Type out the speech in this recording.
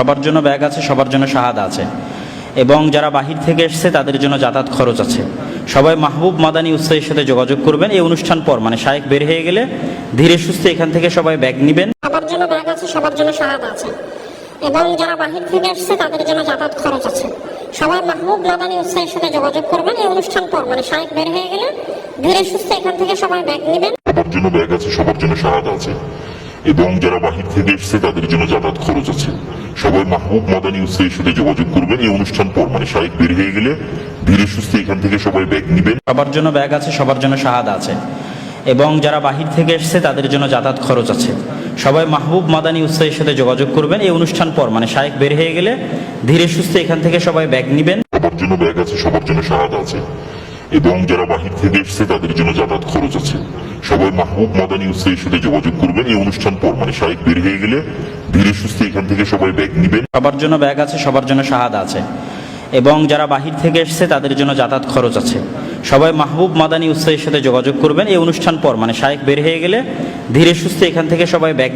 সবার জন্য ব্যাগ আছে সবার জন্য শাহাদা আছে। এবং যারা বাহির থেকে এসছে তাদের জন্য যাতায়াত খরচ আছে। সবাই মাহবুব মাদানী উৎসাহের সাথে যোগাযোগ করবেন এই অনুষ্ঠান পর। মানে শায়েক বের হয়ে গেলে ধীরে সুস্থে এখান থেকে সবাই ব্যাগ নেবেন। সবার জন্য ব্যাগ আছে সবার জন্য শাহাদ আছে। এবং যারা বাহির থেকে এসছে তাদের জন্য যাতায়াত খরচ আছে। সবাই মাহবুব মাদানী উৎসাহের সাথে যোগাযোগ করবেন এই অনুষ্ঠান পর। মানে শায়েক বের হয়ে গেলে ধীরে সুস্থে এখান থেকে সবাই ব্যাগ নেবেন। সবার জন্য ব্যাগ আছে সবার জন্য শাহাদা আছে। এবং যারা বাহির থেকে এসছে তাদের জন্য যাতায়াত খরচ আছে। সবাই মাহবুব মাদানী উৎসাহের সাথে যোগাযোগ করবেন। এই অনুষ্ঠান পর মানে শাহেক বের হয়ে গেলে ধীরে সুস্থে এখান থেকে সবাই ব্যাগ নেবেন। সবার জন্য ব্যাগ আছে সবার জন্য শাহাদা আছে। এবং যারা বাহির থেকে এসছে তাদের জন্য যাতায়াত খরচ আছে। সবাই মাহবুব মাদানী উৎসাহের সাথে যোগাযোগ করবেন। এই অনুষ্ঠান পর মানে শায়েক বের হয়ে গেলে ধীরে সুস্থে এখান থেকে সবাই ব্যাগ নেবেন। সবার জন্য ব্যাগ আছে সবার জন্য শাহাদা আছে। এবং যারা বাহির থেকে এসছে, তাদের জন্য যাতায়াত খরচ আছে। সবাই মাহবুব মাদানী উৎসাহের সাথে যোগাযোগ করবেন। এই অনুষ্ঠান পর মানে শাহেক বের হয়ে গেলে ধীরে সুস্থে এখান থেকে সবাই ব্যাগ নেবেন। সবার জন্য ব্যাগ আছে, সবার জন্য শাহাদা আছে। এবং যারা বাহির থেকে এসছে, তাদের জন্য যাতায়াত খরচ আছে। সবাই মাহবুব মাদানী উৎসাহের সাথে যোগাযোগ করবেন। এই অনুষ্ঠান পর মানে শায়েক বের হয়ে গেলে ধীরে সুস্থে এখান থেকে সবাই ব্যাগ